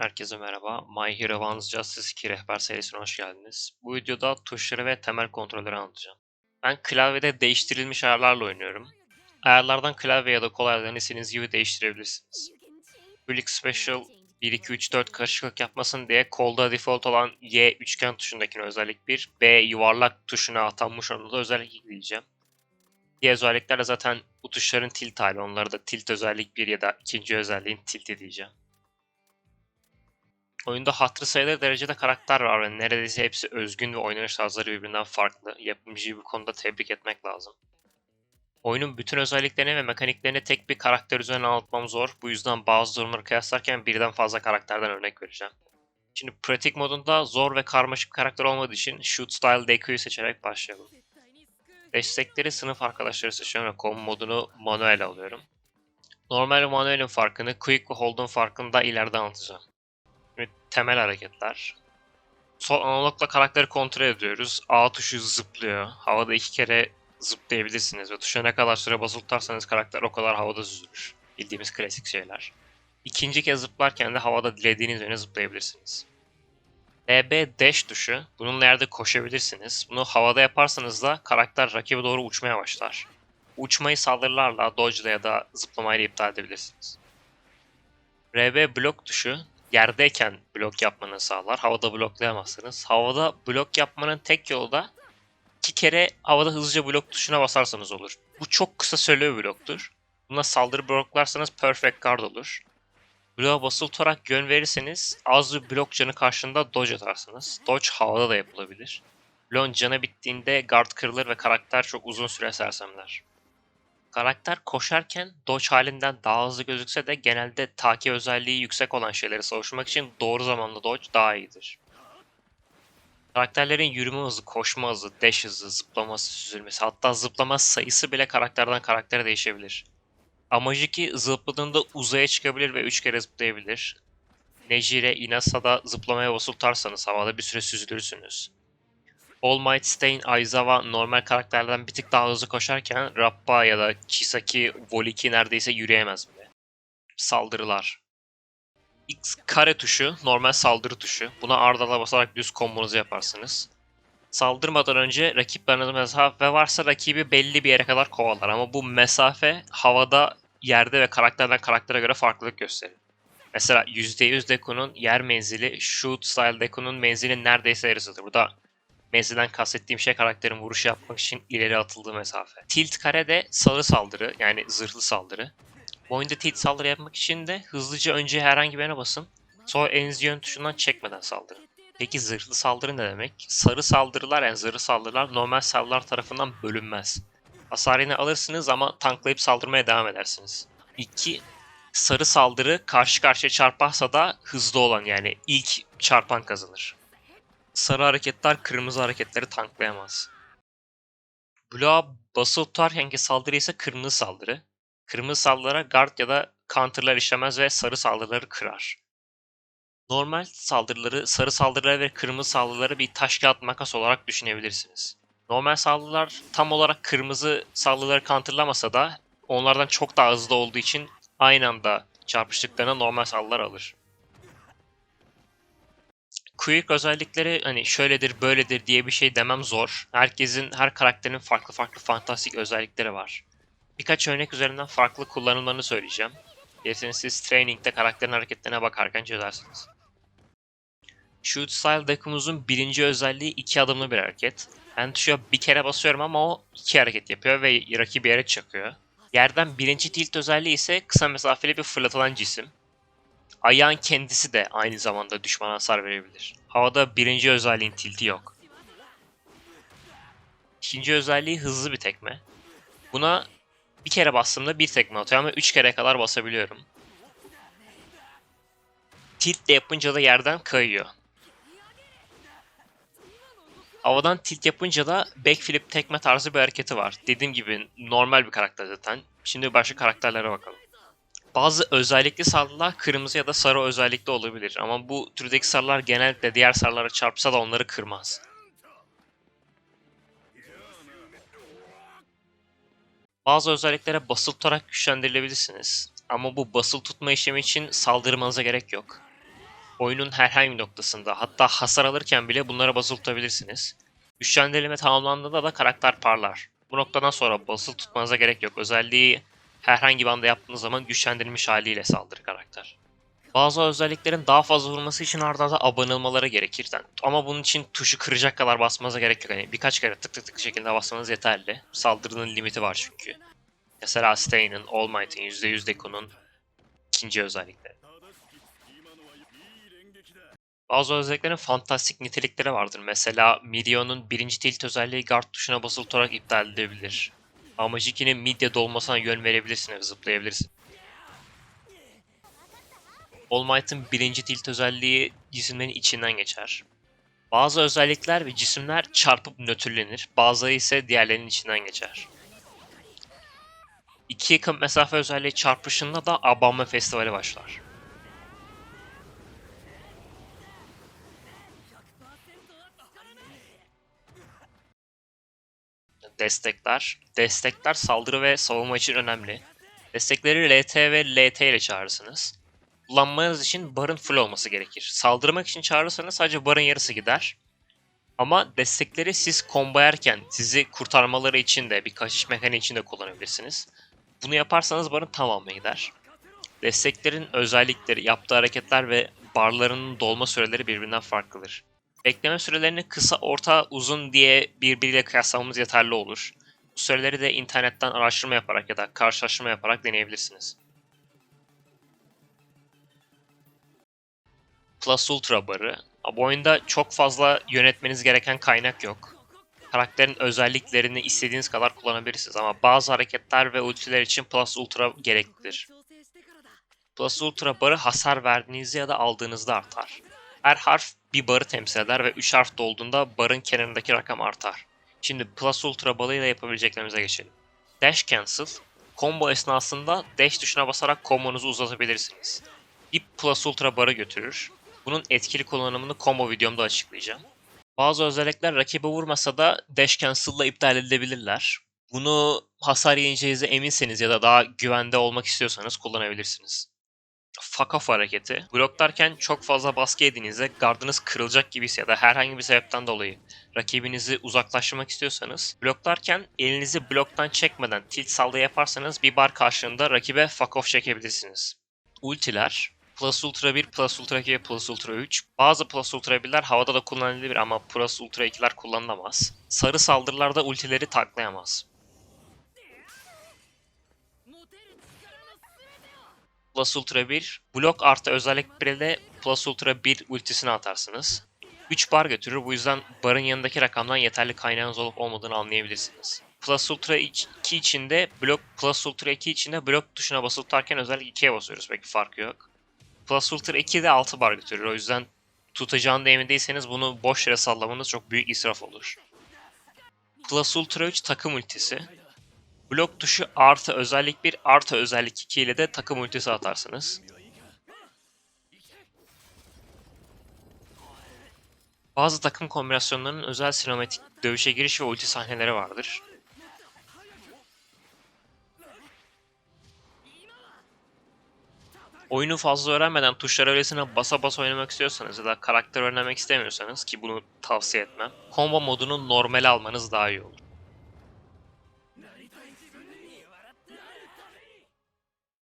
Herkese merhaba. My Hero One's Justice 2 rehber serisine hoş geldiniz. Bu videoda tuşları ve temel kontrolleri anlatacağım. Ben klavyede değiştirilmiş ayarlarla oynuyorum. Ayarlardan klavye ya da kol ayarlarını istediğiniz gibi değiştirebilirsiniz. Quick Special 1, 2, 3, 4 karışıklık yapmasın diye kolda default olan Y üçgen tuşundakine özellik 1, B yuvarlak tuşuna atanmış onu da özellik ekleyeceğim. Diğer özelliklerle zaten bu tuşların tilt hali. Onları da tilt özellik 1 ya da ikinci özelliğin tilt edeceğim. Oyunda hatırı sayılır derecede karakter var ve neredeyse hepsi özgün ve oynanış tarzları birbirinden farklı. Yapımcıyı bu konuda tebrik etmek lazım. Oyunun bütün özelliklerini ve mekaniklerini tek bir karakter üzerine anlatmam zor. Bu yüzden bazı durumları kıyaslarken birden fazla karakterden örnek vereceğim. Şimdi pratik modunda zor ve karmaşık karakter olmadığı için Shoot Style DQ'yu seçerek başlayalım. Destekleri sınıf arkadaşları seçiyorum ve combo modunu manuel alıyorum. Normal ve manuelin farkını, quick ve hold'un farkını da ileride anlatacağım. Şimdi temel hareketler. Sol analogla karakteri kontrol ediyoruz. A tuşu zıplıyor. Havada iki kere zıplayabilirsiniz ve tuşa ne kadar süre basılı tutarsanız karakter o kadar havada süzülür. Bildiğimiz klasik şeyler. İkinci kez zıplarken de havada dilediğiniz yöne zıplayabilirsiniz. LB dash tuşu. Bununla yerde koşabilirsiniz. Bunu havada yaparsanız da karakter rakibe doğru uçmaya başlar. Uçmayı saldırılarla, dodge ya da zıplamayla iptal edebilirsiniz. RB blok tuşu yerdeyken blok yapmanı sağlar. Havada bloklayamazsınız. Havada blok yapmanın tek yolu da iki kere havada hızlıca blok tuşuna basarsanız olur. Bu çok kısa süreli bloktur. Buna saldırı bloklarsanız perfect guard olur. Bloğa basılı tutarak yön verirseniz az bir blok canı karşılığında dodge atarsınız. Dodge havada da yapılabilir. Bloğun canı bittiğinde guard kırılır ve karakter çok uzun süre sersemler. Karakter koşarken dodge halinden daha hızlı gözükse de genelde takip özelliği yüksek olan şeyleri savuşmak için doğru zamanda dodge daha iyidir. Karakterlerin yürüme hızı, koşma hızı, dash hızı, zıplaması, süzülmesi hatta zıplama sayısı bile karakterden karaktere değişebilir. Amajiki zıpladığında uzaya çıkabilir ve 3 kere zıplayabilir. Nejire, Inasa'da zıplamaya basılı tutarsanız havada bir süre süzülürsünüz. All Might Stain, Aizawa normal karakterlerden bir tık daha hızlı koşarken Rappa ya da Chisaki, Voliki neredeyse yürüyemez bile. Saldırılar. X kare tuşu normal saldırı tuşu. Buna ardala basarak düz kombonuzu yaparsınız. Saldırmadan önce rakipleriniz mesafe varsa rakibi belli bir yere kadar kovalar ama bu mesafe havada, yerde ve karakterden karaktere göre farklılık gösterir. Mesela %100 Deku'nun yer menzili, Shoot Style Deku'nun menzili neredeyse yarısıdır. Burada menzilden kastettiğim şey karakterin vuruş yapmak için ileri atıldığı mesafe. Tilt kare de sarı saldırı yani zırhlı saldırı. Bu oyunda tilt saldırı yapmak için de hızlıca önce herhangi birine basın. Sonra elinizi yön tuşundan çekmeden saldırın. Peki zırhlı saldırı ne demek? Sarı saldırılar yani zırhlı saldırılar normal saldırılar tarafından bölünmez. Hasar yine alırsınız ama tanklayıp saldırmaya devam edersiniz. İki, sarı saldırı karşı karşıya çarparsa da hızlı olan yani ilk çarpan kazanır. Sarı hareketler kırmızı hareketleri tanklayamaz. Bloğa basılı tutarkenki saldırı ise kırmızı saldırı. Kırmızı saldırılara guard ya da counterlar işlemez ve sarı saldırıları kırar. Normal saldırıları, sarı saldırıları ve kırmızı saldırıları bir taş kağıt makas olarak düşünebilirsiniz. Normal saldırılar tam olarak kırmızı saldırıları counterlamasa da onlardan çok daha hızlı olduğu için aynı anda çarpıştıklarına normal saldırılar alır. Quick özellikleri hani şöyledir böyledir diye bir şey demem zor. Herkesin, her karakterin farklı farklı fantastik özellikleri var. Birkaç örnek üzerinden farklı kullanımlarını söyleyeceğim. Gerisini siz training'de karakterin hareketlerine bakarken çözersiniz. Shoot Style Deku'muzun birinci özelliği iki adımlı bir hareket. Ben tuşa bir kere basıyorum ama o iki hareket yapıyor ve rakibi yere çakıyor. Yerden birinci tilt özelliği ise kısa mesafeli bir fırlatılan cisim. Ayağın kendisi de aynı zamanda düşmana hasar verebilir. Havada birinci özelliğin tilti yok. İkinci özelliği hızlı bir tekme. Buna bir kere bastığımda bir tekme atıyor ama üç kere kadar basabiliyorum. Tilt de yapınca da yerden kayıyor. Havadan tilt yapınca da backflip tekme tarzı bir hareketi var. Dediğim gibi normal bir karakter zaten. Şimdi başka karakterlere bakalım. Bazı özellikli sarılar kırmızı ya da sarı özellikli olabilir ama bu türdeki sarılar genellikle diğer sarılara çarpsa da onları kırmaz. Bazı özelliklere basılı tutarak güçlendirilebilirsiniz ama bu basılı tutma işlemi için saldırmanıza gerek yok. Oyunun herhangi bir noktasında hatta hasar alırken bile bunlara basılı tutabilirsiniz. Güçlendirilme tamamlandığında da karakter parlar. Bu noktadan sonra basılı tutmanıza gerek yok. Özelliği herhangi bir anda yaptığınız zaman güçlendirilmiş haliyle saldırı karakter. Bazı özelliklerin daha fazla vurması için arda arda abanılmaları gerekir. Ama bunun için tuşu kıracak kadar basmanıza gerek yok. Yani birkaç kere tık tık tık şekilde basmanız yeterli. Saldırının limiti var çünkü. Mesela Stain'in, All Might'in, %100 Deko'nun ikinci özellikleri. Bazı özelliklerin fantastik nitelikleri vardır. Mesela Mirion'un birinci tilt özelliği guard tuşuna basılı tutarak iptal edilebilir. Amajiki'nin midye dolmasına yön verebilirsin ve zıplayabilirsin. All Might'ın birinci tilt özelliği cisimlerin içinden geçer. Bazı özellikler ve cisimler çarpıp nötrlenir, bazıları ise diğerlerinin içinden geçer. İki yakın mesafe özelliği çarpışında da abanma festivali başlar. Destekler. Destekler saldırı ve savunma için önemli. Destekleri LT ve LT ile çağırırsınız. Kullanmanız için barın full olması gerekir. Saldırmak için çağırırsanız sadece barın yarısı gider. Ama destekleri siz kombayarken sizi kurtarmaları için de bir kaçış mekaniği için de kullanabilirsiniz. Bunu yaparsanız barın tamamı gider. Desteklerin özellikleri, yaptığı hareketler ve barlarının dolma süreleri birbirinden farklıdır. Bekleme sürelerini kısa, orta, uzun diye birbiriyle kıyaslamamız yeterli olur. Bu süreleri de internetten araştırma yaparak ya da karşılaştırma yaparak deneyebilirsiniz. Plus Ultra barı. Bu oyunda çok fazla yönetmeniz gereken kaynak yok. Karakterin özelliklerini istediğiniz kadar kullanabilirsiniz ama bazı hareketler ve ultiler için Plus Ultra gereklidir. Plus Ultra barı hasar verdiğinizde ya da aldığınızda artar. Her harf bir barı temsil eder ve 3 harf dolduğunda barın kenarındaki rakam artar. Şimdi Plus Ultra balıyla yapabileceklerimize geçelim. Dash Cancel, combo esnasında dash tuşuna basarak kombonuzu uzatabilirsiniz. Bir Plus Ultra barı götürür. Bunun etkili kullanımını combo videomda açıklayacağım. Bazı özellikler rakibe vurmasa da dash cancel'la iptal edilebilirler. Bunu hasar yiyeceğinize eminseniz ya da daha güvende olmak istiyorsanız kullanabilirsiniz. Fuck off hareketi. Bloklarken çok fazla baskı yediğinizde gardınız kırılacak gibiyse ya da herhangi bir sebepten dolayı rakibinizi uzaklaştırmak istiyorsanız bloklarken elinizi bloktan çekmeden tilt saldırı yaparsanız bir bar karşılığında rakibe fuck off çekebilirsiniz. Ultiler Plus Ultra 1, Plus Ultra 2 ve Plus Ultra 3. Bazı Plus Ultra 1'ler havada da kullanılabilir ama Plus Ultra 2'ler kullanılamaz. Sarı saldırılarda ultileri taklayamaz. Plus Ultra 1, blok artı özellik 1 ile Plus Ultra 1 ultisini atarsınız. 3 bar götürür bu yüzden barın yanındaki rakamdan yeterli kaynağınız olup olmadığını anlayabilirsiniz. Plus Ultra 2 içinde blok Plus Ultra 2 içinde blok tuşuna basılı tutarken özellik 2'ye basıyoruz peki farkı yok. Plus Ultra 2 de 6 bar götürür. O yüzden tutacağını emin değilseniz bunu boş yere sallamanız çok büyük israf olur. Plus Ultra 3 takım ultisi. Blok tuşu artı özellik 1 artı özellik 2 ile de takım ultisi atarsınız. Bazı takım kombinasyonlarının özel sinematik dövüşe giriş ve ulti sahneleri vardır. Oyunu fazla öğrenmeden tuşlara öylesine basa basa oynamak istiyorsanız ya da karakter öğrenmek istemiyorsanız ki bunu tavsiye etmem. Combo modunu normal almanız daha iyi olur.